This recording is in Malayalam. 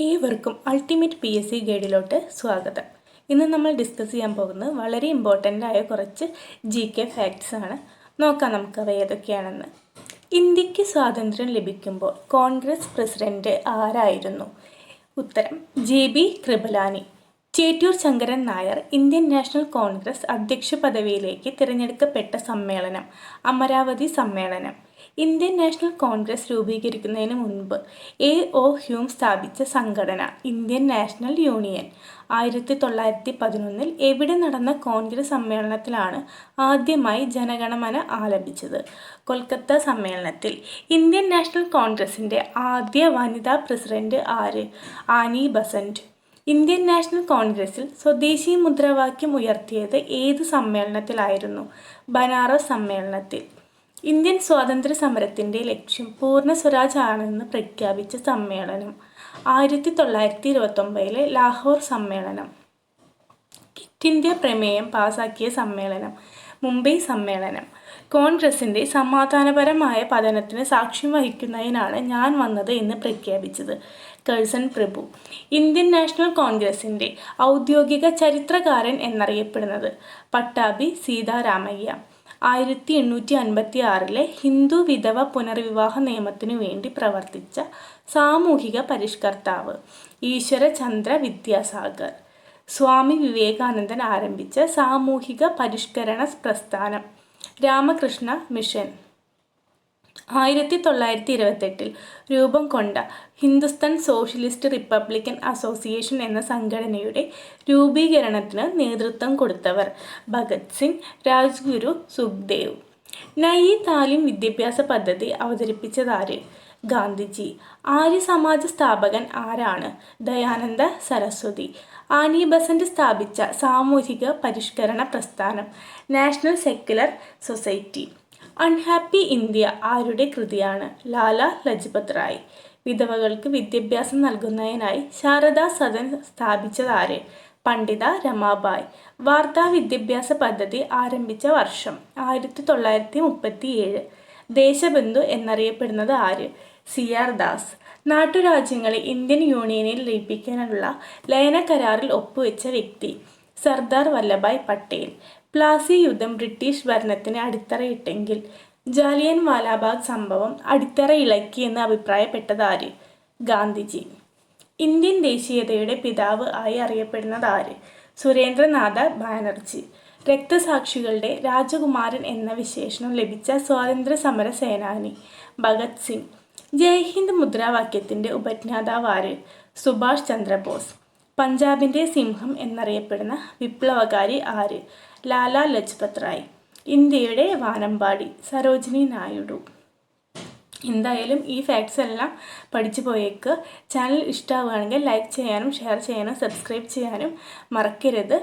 ഏവർക്കും അൾട്ടിമേറ്റ് പി എസ് സി ഗൈഡിലോട്ട് സ്വാഗതം. ഇന്ന് നമ്മൾ ഡിസ്കസ് ചെയ്യാൻ പോകുന്നത് വളരെ ഇമ്പോർട്ടന്റ് ആയ കുറച്ച് ജി കെ ഫാക്ട്സ് ആണ്. നോക്കാം നമുക്ക് അവ ഏതൊക്കെയാണെന്ന്. ഇന്ത്യയ്ക്ക് സ്വാതന്ത്ര്യം ലഭിക്കുമ്പോൾ കോൺഗ്രസ് പ്രസിഡന്റ് ആരായിരുന്നു? ഉത്തരം J B Kripalani. Chettur Sankaran Nair Indian National Congress അധ്യക്ഷ പദവിയിലേക്ക് തിരഞ്ഞെടുക്കപ്പെട്ട സമ്മേളനം അമരാവതി സമ്മേളനം. ഇന്ത്യൻ നാഷണൽ കോൺഗ്രസ് രൂപീകരിക്കുന്നതിന് മുൻപ് എ ഒ ഹ്യൂം സ്ഥാപിച്ച സംഘടന ഇന്ത്യൻ നാഷണൽ യൂണിയൻ. ആയിരത്തി തൊള്ളായിരത്തി പതിനൊന്നിൽ എവിടെ നടന്ന കോൺഗ്രസ് സമ്മേളനത്തിലാണ് ആദ്യമായി ജനഗണമന ആലപിച്ചത്? കൊൽക്കത്ത സമ്മേളനത്തിൽ ഇന്ത്യൻ നാഷണൽ കോൺഗ്രസിന്റെ ആദ്യ വനിതാ പ്രസിഡന്റ് ആര്? Annie Besant. ഇന്ത്യൻ നാഷണൽ കോൺഗ്രസിൽ സ്വദേശി മുദ്രാവാക്യം ഉയർത്തിയത് ഏത് സമ്മേളനത്തിലായിരുന്നു? ബനാറസ് സമ്മേളനത്തിൽ. ഇന്ത്യൻ സ്വാതന്ത്ര്യ സമരത്തിന്റെ ലക്ഷ്യം പൂർണ സ്വരാജ് ആണെന്ന് പ്രഖ്യാപിച്ച സമ്മേളനം. ആയിരത്തി തൊള്ളായിരത്തി ഇരുപത്തൊമ്പതിലെ ലാഹോർ സമ്മേളനം. കിറ്റ് ഇന്ത്യ പ്രമേയം പാസാക്കിയ സമ്മേളനം. മുംബൈ സമ്മേളനം. കോൺഗ്രസിന്റെ സമാധാനപരമായ പതനത്തിന് സാക്ഷ്യം വഹിക്കുന്നതിനാണ് ഞാൻ വന്നത് എന്ന് പ്രഖ്യാപിച്ചത്. കഴ്സൺ പ്രഭു. ഇന്ത്യൻ നാഷണൽ കോൺഗ്രസിന്റെ ഔദ്യോഗിക ചരിത്രകാരൻ എന്നറിയപ്പെടുന്നത് പട്ടാഭി സീതാരാമയ്യ. ആയിരത്തി എണ്ണൂറ്റി അൻപത്തി ആറിലെ ഹിന്ദു വിധവ പുനർവിവാഹ നിയമത്തിനു വേണ്ടി പ്രവർത്തിച്ച സാമൂഹിക പരിഷ്കർത്താവ് ഈശ്വരചന്ദ്ര വിദ്യാസാഗർ. സ്വാമി വിവേകാനന്ദൻ ആരംഭിച്ച സാമൂഹിക പരിഷ്കരണ പ്രസ്ഥാനം രാമകൃഷ്ണ മിഷൻ. ആയിരത്തി തൊള്ളായിരത്തി ഇരുപത്തെട്ടിൽ രൂപം കൊണ്ട ഹിന്ദുസ്ഥാൻ സോഷ്യലിസ്റ്റ് റിപ്പബ്ലിക്കൻ അസോസിയേഷൻ എന്ന സംഘടനയുടെ രൂപീകരണത്തിന് നേതൃത്വം കൊടുത്തവർ ഭഗത് സിംഗ് രാജ്ഗുരു സുഖ്ദേവ്. നയി താലിം വിദ്യാഭ്യാസ പദ്ധതി അവതരിപ്പിച്ചതാര്? ഗാന്ധിജി. ആര്യ സമാജ സ്ഥാപകൻ ആരാണ്? ദയാനന്ദ സരസ്വതി. ആനി ബസന്റ് സ്ഥാപിച്ച സാമൂഹിക പരിഷ്കരണ പ്രസ്ഥാനം National Secular Society. Unhappy India ആരുടെ കൃതിയാണ്? ലാല ലജ്പത് റായ്. വിധവകൾക്ക് വിദ്യാഭ്യാസം നൽകുന്നതിനായി ശാരദാ സദൻ സ്ഥാപിച്ചതാര്? പണ്ഡിത രമാബായ്. വാർത്താ വിദ്യാഭ്യാസ പദ്ധതി ആരംഭിച്ച വർഷം ആയിരത്തി തൊള്ളായിരത്തി മുപ്പത്തി ഏഴ് ദേശബന്ധു എന്നറിയപ്പെടുന്നത് ആര്? C R Das. നാട്ടുരാജ്യങ്ങളെ ഇന്ത്യൻ യൂണിയനിൽ ലയിപ്പിക്കാനുള്ള ലയന കരാറിൽ ഒപ്പുവെച്ച വ്യക്തി സർദാർ വല്ലഭായ് പട്ടേൽ. പ്ലാസി യുദ്ധം ബ്രിട്ടീഷ് ഭരണത്തിന് അടിത്തറയിട്ടെങ്കിൽ ജാലിയൻ വാലാബാഗ് സംഭവം അടിത്തറ ഇളക്കി എന്ന് അഭിപ്രായപ്പെട്ടത് ആര്? ഗാന്ധിജി. ഇന്ത്യൻ ദേശീയതയുടെ പിതാവ് ആയി അറിയപ്പെടുന്നത് ആര്? സുരേന്ദ്രനാഥ ബാനർജി. രക്തസാക്ഷികളുടെ രാജകുമാരൻ എന്ന വിശേഷണം ലഭിച്ച സ്വാതന്ത്ര്യ സമര സേനാനി ഭഗത് സിംഗ്. ജയ് ഹിന്ദ് മുദ്രാവാക്യത്തിന്റെ ഉപജ്ഞാതാവ് ആര്? സുഭാഷ് ചന്ദ്രബോസ്. പഞ്ചാബിന്റെ സിംഹം എന്നറിയപ്പെടുന്ന വിപ്ലവകാരി ആര്? ലാല ലജ്പത് റായ് ഇന്ത്യയുടെ വാനമ്പാടി സരോജിനി നായിഡു. എന്തായാലും ഈ ഫാക്ട്സ് എല്ലാം പഠിച്ചു പോയേക്ക്. ചാനൽ ഇഷ്ടമാവുകയാണെങ്കിൽ ലൈക്ക് ചെയ്യാനും ഷെയർ ചെയ്യാനും സബ്സ്ക്രൈബ് ചെയ്യാനും മറക്കരുത്.